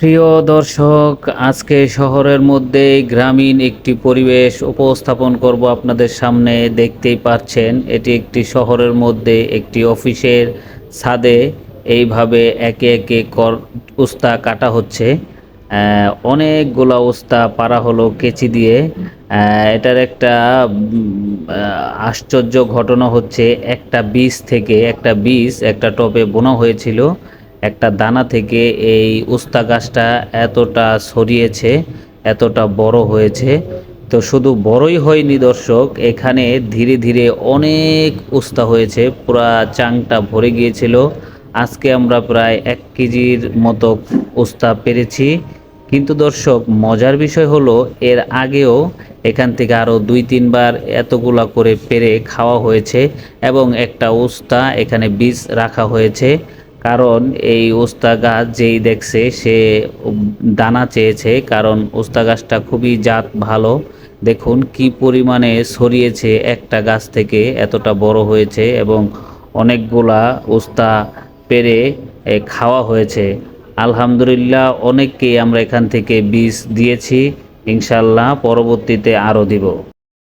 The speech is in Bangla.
প্রিয় দর্শক, আজকে শহরের মধ্যে গ্রামীণ একটি পরিবেশ উপস্থাপন করব আপনাদের সামনে। দেখতেই পাচ্ছেন, এটি একটি শহরের মধ্যে একটি অফিসের ছাদে। এইভাবে একে একে কর, উস্তা কাটা হচ্ছে। অনেকগুলা উস্তা পারা হলো কেচি দিয়ে। এটার একটা আশ্চর্য ঘটনা হচ্ছে, একটা বীজ থেকে একটা বীজ একটা টবে বোনা হয়েছিল। একটা দানা থেকে এই উস্তা গাছটা এতটা ছড়িয়েছে, এতটা বড় হয়েছে। তো শুধু বড়ই হয়নি দর্শক, এখানে ধীরে ধীরে অনেক উস্তা হয়েছে, পুরা চাংটা ভরে গিয়েছিল। আজকে আমরা প্রায় এক কেজির মতো উস্তা পেরেছি। কিন্তু দর্শক, মজার বিষয় হলো, এর আগেও এখান থেকে আরও দুই তিনবার এতগুলা করে পেরে খাওয়া হয়েছে এবং একটা উস্তা এখানে বীজ রাখা হয়েছে। কারণ এই উস্তা গাছ যেই দেখছে, সে দানা চেয়েছে। কারণ উস্তা গাছটা খুবই জাত ভালো। দেখুন কি পরিমাণে ছড়িয়েছে একটা গাছ থেকে, এতটা বড় হয়েছে এবং অনেকগুলা উস্তা পেরে খাওয়া হয়েছে। আলহামদুলিল্লাহ অনেককেই আমরা এখান থেকে বীজ দিয়েছি। ইনশাল্লাহ পরবর্তীতে আরও দিব।